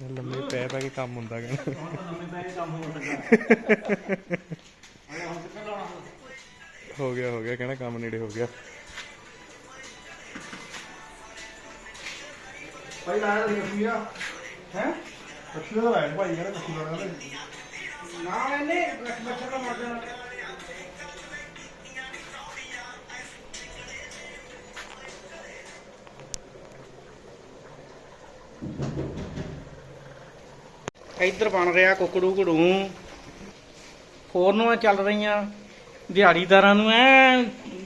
ਲੰਮੇ ਪੈ ਪੈ ਕੇ ਕੰਮ ਹੁੰਦਾ ਗਾ ਹੋ ਗਿਆ ਹੋ ਗਿਆ ਕਹਿੰਦਾ ਕੰਮ ਨੇੜੇ ਹੋ ਗਿਆ।
ਭਾਈ ਲਾਇਆ ਨਹੀਂ ਕਸ਼ਮੀਰਾ
ਹੈ?
ਕਸ਼ਮੀਰਾ ਦਾ ਲਾਇਆ ਭਾਈ ਕਹਿੰਦਾ ਕਸ਼ਮੀਰਾ ਦਾ
ਨਾ ਇਹਨੇ ਬੱਚਾ ਦਾ ਮਰ ਜਾਣਾ। ਇੱਧਰ ਬਣ ਰਿਹਾ ਕੁਕੜੂ ਘੜੂ। ਫੋਰਨੂਆਂ ਚੱਲ ਰਹੀਆਂ ਦਿਹਾੜੀਦਾਰਾਂ ਨੂੰ ਐ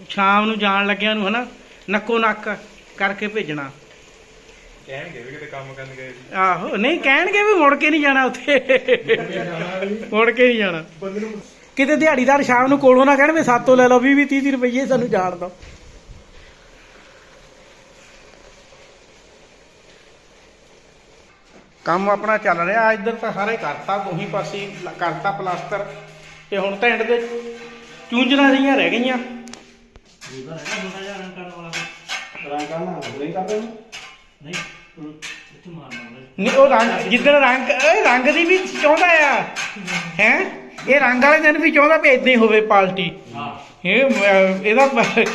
ਸ਼ਾਮ ਨੂੰ ਜਾਣ ਲੱਗਿਆਂ ਨੂੰ ਹਨਾ ਨੱਕੋ ਨੱਕ ਕਰਕੇ ਭੇਜਣਾ।
ਕਹਿਣਗੇ ਵੀ ਕਿਤੇ ਕੰਮ ਕਰਨ ਗਏ ਸੀ।
ਆਹੋ ਨਹੀਂ ਕਹਿਣਗੇ ਵੀ ਮੁੜ ਕੇ ਨਹੀਂ ਜਾਣਾ ਉੱਥੇ। ਮੁੜ ਕੇ ਨਹੀਂ ਜਾਣਾ। ਕਿਤੇ ਦਿਹਾੜੀਦਾਰ ਸ਼ਾਮ ਨੂੰ ਕੋਲੋਂ ਨਾ ਕਹਿਣ ਵੀ ਸਾਤੋਂ ਲੈ ਲਓ 20 20 30 ਰੁਪਏ ਸਾਨੂੰ ਜਾਣ ਦਿਓ। ਕੰਮ ਆਪਣਾ ਚੱਲ ਰਿਹਾ ਇੱਧਰ ਤਾਂ ਸਾਰੇ ਕਰਤਾ ਦੋਹੀ ਪਾਸੇ ਕਰਤਾ ਪਲਾਸਟਰ ਤੇ ਹੁਣ ਤਾਂ ਐਂਡ ਤੇ ਚੂੰਝਣਾ ਜਿਹੀਆਂ ਰਹਿ ਗਈਆਂ।
ਰੰਗ ਕਰਨਾ ਨਹੀਂ ਕਰਦੇ
ਨਹੀਂ ਉਹ ਰੰਗ ਜਿੱਦਣ ਰੰਗ ਇਹ ਰੰਗ ਦੀ ਵੀ ਚਾਹੁੰਦਾ ਆ। ਹੈ? ਇਹ ਰੰਗ ਵਾਲੇ ਦਿਨ ਵੀ ਚਾਹੁੰਦਾ ਵੀ ਇਦਾਂ ਹੀ ਹੋਵੇ ਪਾਰਟੀ ਇਹ ਮ- ਇਹਦਾ
ਮੂੰਹ ਪੈ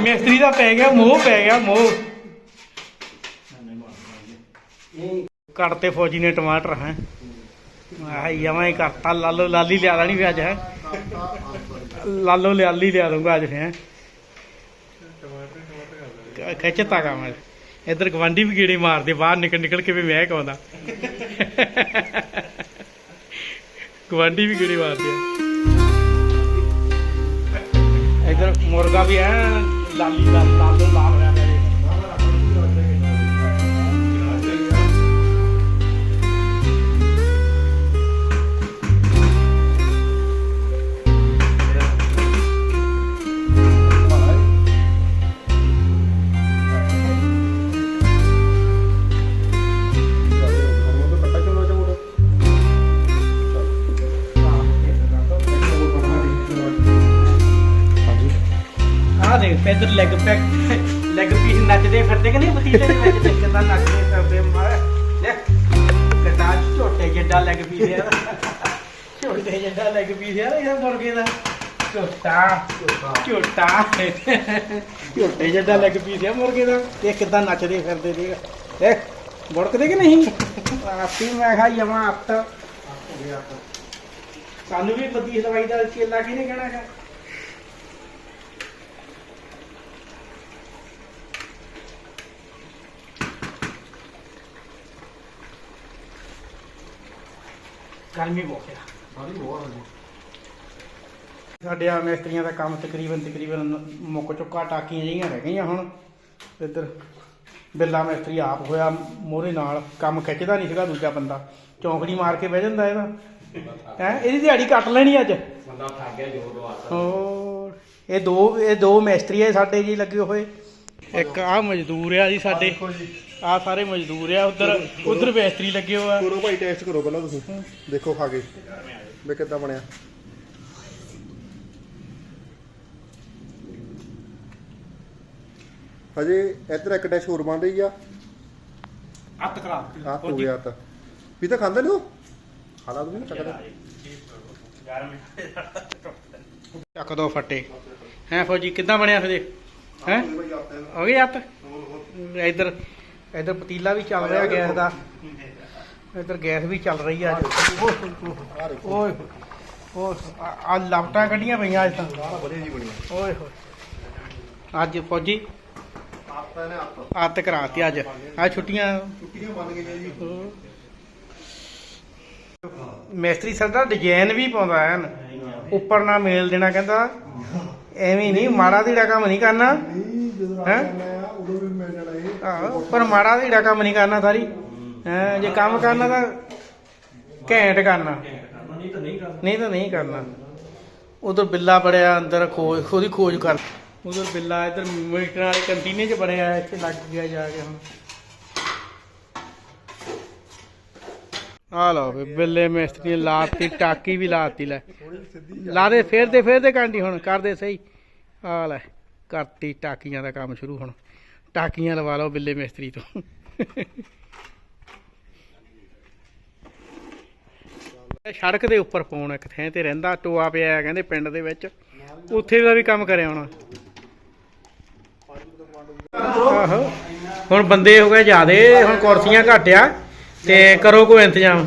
ਮਿਸਤਰੀ ਦਾ ਪੈ ਗਿਆ ਮੋਹ ਪੈ ਗਿਆ ਮੋਹ। ਕੱਟਤੇ ਫੌਜੀ ਨੇ ਟਮਾਟਰ, ਹੈ। ਆਹ ਜਮਾ ਹੀ ਕਰਤਾ, ਲਾਲੋ ਲਾਲੀ ਲਿਆ ਦੇਣੀ ਵੀ ਅੱਜ, ਹੈ। ਲਾਲੋ ਲਿਆਲੀ ਲਿਆ ਦੂੰਗਾ ਅੱਜ, ਹੈ। ਖਿੱਚਤਾ ਕੰਮ ਹੈ ਇਧਰ ਗਵਾਂਡੀ ਵੀ ਗੀੜੇ ਮਾਰਦੇ, ਬਾਹਰ ਨਿਕਲ ਨਿਕਲ ਕੇ ਵੀ ਮੈਂ ਆਉਂਦਾ ਗਵਾਂਡੀ ਵੀ ਗੀੜੇ ਮਾਰਦੇ ਆ। ਇਧਰ ਮੁਰਗਾ ਵੀ, ਹੈ, ਲਾਲੀ ਦਾ, ਲਾਲੋ ਲਾਲ ਇਧਰ ਲੈਗ ਪੈਕ ਲੈਗ ਪੀਸ ਨੱਚਦੇ ਫਿਰਦੇ ਕਿ ਨਹੀਂ ਪਤੀਲੇ ਦੇ ਵਿੱਚ? ਤੇ ਕਿੰਨਾ ਨੱਚਦੇ ਫਿਰਦੇ ਮਾਰ ਲੈ ਕਿੱਡਾ ਝੋਟੇ ਜਿੱਡਾ ਲੱਗ ਪੀ ਰਿਹਾ ਝੋਟੇ ਜਿੱਡਾ ਲੱਗ ਪੀ ਰਿਹਾ ਇਹ ਮੁਰਗੇ ਦਾ। ਝੋਟਾ ਝੋਟਾ। ਝੋਟੇ। ਜਿੱਡਾ ਲੱਗ ਪੀ ਰਿਹਾ ਮੁਰਗੇ ਦਾ। ਇਹ ਕਿੱਦਾਂ ਨੱਚਦੇ ਫਿਰਦੇ ਦੇਖ। ਦੇਖ ਬੁੜਕਦੇ ਕਿ ਨਹੀਂ? ਆਪੀ ਮੈਂ ਕਿਹਾ ਜਮਾ ਆਪ ਸਾਨੂੰ ਵੀ ਪਤੀ ਦਵਾਈ ਦਾ ਚੇਲਾ ਕਿਹਨੇ ਕਹਿਣਾ ਹੈ ਗਰਮੀ ਬਹੁਤ ਹੈ ਸਾਡੇ ਆ ਮਿਸਤਰੀਆਂ ਦਾ ਕੰਮ ਤਕਰੀਬਨ ਤਕਰੀਬਨ ਮੁੱਕ ਚੁੱਕਾ ਟਾਕੀਆਂ ਜਿਹੀਆਂ ਰਹਿ ਗਈਆਂ ਹੁਣ। ਇੱਧਰ ਬਿੱਲਾ ਮਿਸਤਰੀ ਆਪ ਹੋਇਆ ਮੋਹਰੇ ਨਾਲ ਕੰਮ ਖਿੱਚਦਾ ਨਹੀਂ ਸੀਗਾ ਦੂਜਾ ਬੰਦਾ। ਚੌਂਕੜੀ ਮਾਰ ਕੇ ਬਹਿ ਜਾਂਦਾ ਇਹਦਾ। ਹੈ ਇਹਦੀ ਦਿਹਾੜੀ ਕੱਟ ਲੈਣੀ ਅੱਜ।
ਬੰਦਾ ਥੱਕ ਗਿਆ ਜੋਰ ਲਵਾ
ਹੋਰ ਇਹ ਦੋ ਇਹ ਦੋ ਮਿਸਤਰੀ ਆ ਸਾਡੇ ਜੀ ਲੱਗੇ ਹੋਏ। ਇੱਕ ਆ ਮਜ਼ਦੂਰ ਆ ਜੀ ਸਾਡੇ। ਆ ਸਾਰੇ ਮਜ਼ਦੂਰ ਆ ਉਧਰ ਉਧਰ ਮਿਸਤਰੀ ਲੱਗੇ ਹੋਏ ਆ।
ਕਰੋ ਭਾਈ ਟੈਸਟ ਕਰੋ ਪਹਿਲਾਂ ਤੁਸੀਂ। ਦੇਖੋ ਖਾ ਕੇ। ਵੀ ਕਿੱਦਾਂ ਬਣਿਆ। ਹਜੇ ਇੱਧਰ ਇੱਕ ਡੈਸ਼ ਹੋਰ ਬਣ ਰਹੀ ਆ।
ਕਰਾ
ਆ ਹੋ ਗਿਆ ਤਾਂ ਵੀ ਤਾਂ ਖਾਂਦਾ ਨਹੀਂ ਉਹ? ਖਾਲਾ ਤੂੰ ਚੱਕਦਾ
ਚੱਕ ਦੋ। ਫੱਟੇ। ਹੈ ਫੌਜੀ ਕਿੱਦਾਂ ਬਣਿਆ ਫਿਰ ਹੈ? ਹੋ ਗਈ ਹੱਥ ਇੱਧਰ। ਇਧਰ ਪਤੀਲਾ ਵੀ ਚੱਲ ਰਿਹਾ ਗੈਸ ਦਾ। ਇੱਧਰ ਗੈਸ ਵੀ ਚੱਲ ਰਹੀ ਆ ਅੱਜ। ਓਏ ਓਏ ਆ ਲਾਪਟਾਂ ਕੱਢੀਆਂ ਪਈਆਂ ਅੱਜ ਤਾਂ।
ਵਧੀਆ ਜੀ ਬਣੀ
ਓਏ ਹੋਏ। ਅੱਜ ਫੌਜੀ?
ਆਪਤਾ ਨੇ
ਆਤ ਕਰਾਤੀ ਅੱਜ। ਆ ਛੁੱਟੀਆਂ।
ਛੁੱਟੀਆਂ ਬਣ ਗਈਆਂ ਜੀ
ਮਿਸਤਰੀ ਸਾਡਾ ਡਿਜ਼ਾਈਨ ਵੀ ਪਾਉਂਦਾ ਐਨ। ਉੱਪਰ ਨਾ ਮੇਲ ਦੇਣਾ ਕਹਿੰਦਾ। ਐਵੇਂ ਨਹੀਂ, ਮਾੜਾ ਧੀੜਾ ਕੰਮ ਨਹੀਂ ਕਰਨਾ।
ਨਹੀਂ ਉਦੋਂ ਵੀ ਮਿਲ ਜਾਣਾ ਇਹ।
ਆਹੋ, ਪਰ ਮਾੜਾ ਧੀੜਾ ਕੰਮ ਨਹੀਂ ਕਰਨਾ ਸਾਰੀ। ਹੈਂ, ਜੇ ਕੰਮ ਕਰਨਾ ਤਾਂ ਘੈਂਟ ਕਰਨਾ।
ਨਹੀਂ ਤਾਂ ਨਹੀਂ ਕਰਦਾ
ਨਹੀਂ ਤਾਂ ਨਹੀਂ ਕਰਨਾ। ਉਧਰ ਬਿੱਲਾ ਬੜਿਆ ਅੰਦਰ ਖੋਜ ਖੋਦੀ ਖੋਜ ਕਰ। ਉਧਰ ਬਿੱਲਾ ਇੱਧਰ ਮੀਟਰ ਵਾਲੇ ਕੰਟੀਨੇ 'ਚ ਬੜਿਆ ਇੱਥੇ ਲੱਗ ਗਿਆ ਜਾ ਕੇ ਹੁਣ। ਆ ਲਓ ਵੀ ਬਿੱਲੇ ਮਿਸਤਰੀ ਨੇ ਲਾਤੀ ਟਾਕੀ ਵੀ ਲਾਤੀ ਲੈ। ਲਾ ਦੇ ਫੇਰਦੇ ਫੇਰਦੇ ਕਾਂਡੀ ਹੁਣ ਕਰਦੇ ਸਹੀ। ਆ ਲੈ ਕਰਤੀ ਟਾਕੀਆਂ ਦਾ ਕੰਮ ਸ਼ੁਰੂ ਹੁਣ। ਟਾਕੀਆਂ ਲਵਾ ਲਓ ਬਿੱਲੇ ਮਿਸਤਰੀ ਤੋਂ। ਸੜਕ ਦੇ ਉੱਪਰ ਪਾਉਣ ਇੱਕ ਥੈਂ ਤੇ ਰਹਿੰਦਾ, ਟੋਆ ਪਿਆ ਹੈ ਕਹਿੰਦੇ ਪਿੰਡ ਦੇ ਵਿੱਚ। ਉੱਥੇ ਦਾ ਵੀ ਕੰਮ ਕਰਿਆ ਹੋਣਾ। ਆਹੋ, ਹੁਣ ਬੰਦੇ ਹੋ ਗਏ ਜ਼ਿਆਦੇ, ਹੁਣ ਕੁਰਸੀਆਂ ਘਟਿਆ ਤੇ ਕਰੋ ਕੋਈ ਇੰਤਜ਼ਾਮ।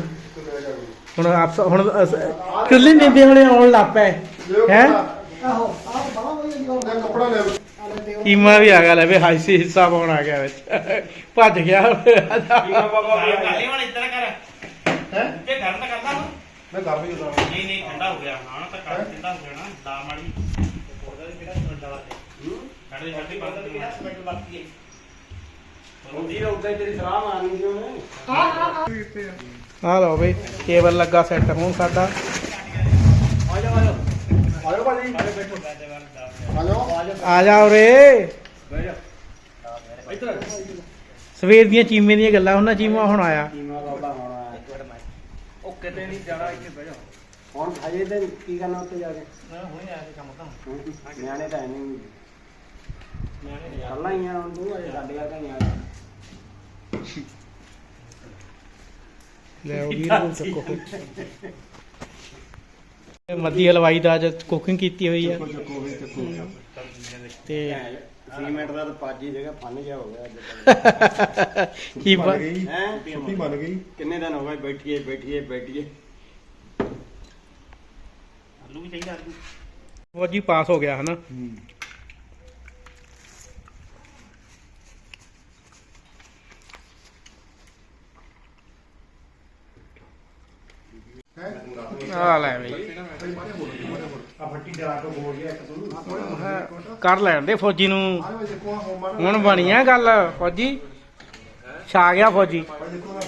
ਹੁਣ ਆਪ ਹੁਣ ਕਿੱਲੇ ਨਿੰਦੇ ਵਾਲੇ ਆਉਣ ਲੱਗ ਪਏ। ਹੈ?
ਕੱਪੜਾ ਲੈ
ਕੀਮਾ ਵੀ ਆ ਗਿਆ ਲੈ ਵੇ ਹਾਈਸੀ ਹਿੱਸਾ ਪਾਉਣ ਆ ਗਿਆ ਵਿੱਚ। ਭੱਜ ਗਿਆ।
ਕਾਲੀ ਹੁਣ ਇਦਾਂ ਕਰ।
ਹੈ?
ਜੇ ਗਰਮ ਤਾਂ ਕਰਦਾ ਹੁਣ
ਮੈਂ ਕਰ ਵੀ
ਨਹੀਂ ਨਹੀਂ ਠੰਡਾ ਹੋ ਗਿਆ। ਹਾਂ ਤਾਂ ਕਰ ਠੰਡਾ ਹੋ ਗਿਆ ਨਾ ਲਾ ਮਾੜੀ ਉਹਦਾ ਵੀ ਕਿਹੜਾ ਸਮੈਂਟ ਵਾਲਾ ਤੇ ਸਾਡੇ ਸਾਡੇ ਬੰਦ ਕਿਹੜਾ ਸਮੈਂਟ ਵਰਤੀ ਹੈ?
ਹੁੰਦੀ ਨਾ ਉਦਾਂ ਹੀ ਤੇਰੀ ਸਲਾਹ ਮਾਰਨੀ ਸੀ ਉਹਨੇ।
ਆ ਲਓ ਬਈ ਟੇਬਲ ਲੱਗਾ ਸੈੱਟ ਹੁਣ ਸਾਡਾ
ਆ ਜਾ ਆ ਜਾ
ਆਇਓ ਭਾਜੀ
ਆਜੋ ਬੈਠੋ ਬੈਠੇ
ਆਇਓ
ਆ ਜਾ ਉਰੇ।
ਇੱਧਰ
ਸਵੇਰ ਦੀਆਂ ਚੀਮੇ ਦੀਆਂ ਗੱਲਾਂ ਉਹਨਾਂ ਚੀਮਾ ਹੁਣ ਆਇਆ।
ਕੀਮਾ ਬਾਬਾ ਹੋਣਾ
ਉਹ ਕਿਤੇ ਨਹੀਂ ਜਾਣਾ ਇੱਥੇ ਬਹਿ ਜਾ
ਹੁਣ ਹਜੇ ਤੇ ਕੀ ਕਰਨਾ ਉੱਤੇ ਜਾ ਕੇ?
ਹੁਣੇ ਆਇਆ ਸੀ ਕੰਮ ਤਾਂ।
ਨਿਆਣੇ ਤਾਂ ਨਹੀਂ
ਨਿਆਣੇ ਯਾਰ
ਕੱਲਾ ਹੀ ਆ ਹੁਣ ਤੂੰ ਅਜੇ ਸਾਡੇ ਘਰ ਨਹੀਂ ਆਇਆ
ਲੈ ਉਹ ਵੀਰ ਨੂੰ ਚੱਕੋ। ਇਹ ਮੱਦੀ ਹਲਵਾਈ ਦਾ ਅੱਜ ਕੁਕਿੰਗ ਕੀਤੀ ਹੋਈ ਆ।
ਚੱਕੋ ਵੀ ਚੱਕੋ।
ਤੇ
ਸੀਮੈਂਟ ਦਾ ਤਾਂ ਪਾਜੀ ਜਗ੍ਹਾ ਫਨ ਗਿਆ ਹੋ ਗਿਆ ਅੱਜ
ਕੀ
ਬਣ
ਬ-
ਗਈ?
ਹੈ?
ਛੁੱਟੀ ਬਣ ਗਈ।
ਕਿੰਨੇ ਦਿਨ ਹੋ ਗਏ? ਬੈਠੀਏ ਬੈਠੀਏ ਬੈਠੀਏ।
ਆਲੂ ਵੀ ਚਾਹੀਦਾ ਆਲੂ।
ਫੌਜੀ ਪਾਸ ਹੋ ਗਿਆ ਹਨਾ। ਆ ਲੈ ਬਈ।
ਆ ਫੱਟੀ ਡਰਾ ਕੇ ਬੋਲ ਗਿਆ ਇੱਕ ਤੁਹਾਨੂੰ।
ਕਰ ਲੈਣ ਦੇ ਫੌਜੀ ਨੂੰ। ਹੁਣ ਬਣੀ ਆ ਗੱਲ ਫੌਜੀ। ਛਾ ਗਿਆ ਫੌਜੀ।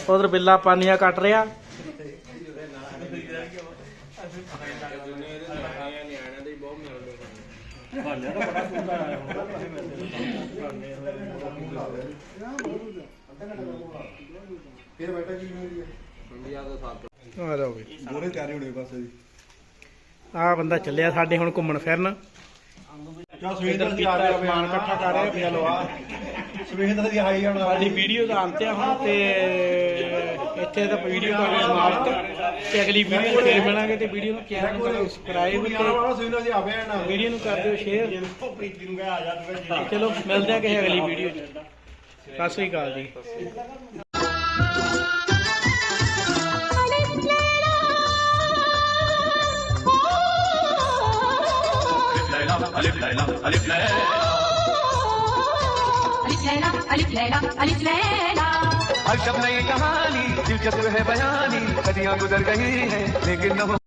ਉਧਰ ਬਿੱਲਾ ਪਾਨੀਆਂ ਕੱਟ ਰਿਹਾ।
ਦਾ
ਫਿਰ ਬੈਠਾ ਕੀ ਹੁੰਦੀ ਹੈ
ਆ ਜਾਓ ਬਈ
ਦੋਨੇ ਤਿਆਰੀ ਹੋਣੀ ਬਸ ਜੀ।
ਆ ਬੰਦਾ ਚੱਲਿਆ ਸਾਡੇ ਹੁਣ ਘੁੰਮਣ ਫਿਰਨ।
ਚਾ
ਇੱਧਰ ਕੀਤਾ ਸਮਾਨ ਇਕੱਠਾ ਕਰ ਰਿਹਾ ਪਿਆ ਲੋ ਆ।
ਸਵੇਰ ਦਾ ਵੀ ਹਾਈ ਆਉਣਾ
ਸਾਡੀ ਵੀਡੀਓ ਦਾ ਅੰਤ ਆ ਹੁਣ ਤੇ ਇੱਥੇ ਤਾਂ ਵੀਡੀਓ ਕਰ ਸਮਾਪਤ। ਤੇ ਅਗਲੀ ਵੀਡੀਓ 'ਚ ਫੇਰ ਮਿਲਾਂਗੇ ਤੇ ਵੀਡੀਓ ਨੂੰ ਕਿਹਾ ਨੂੰ ਕਰੋ ਸਬਸਕ੍ਰਾਈਬ ਤੇ
ਸਵੇਰ ਅਸੀਂ ਆਵੇ ਨਾ
ਵੀਡੀਓ ਨੂੰ ਕਰ ਦਿਓ ਸ਼ੇਅਰ
ਪ੍ਰੀਤੀ ਨੂੰ ਕਹ ਆ ਜਾ ਤੂੰ
ਚਲੋ ਮਿਲਦੇ ਆ ਕਿਸੇ ਅਗਲੀ ਵੀਡੀਓ 'ਚ। ਸਤਿ ਸ੍ਰੀ ਅਕਾਲ ਜੀ।
ليلى ألف ليلى ألف ليلى ألف ليلى ألف लैला
हर शब्द ये कहानी दिलचस्प है बयानी सदियाँ गुजर गई है लेकिन न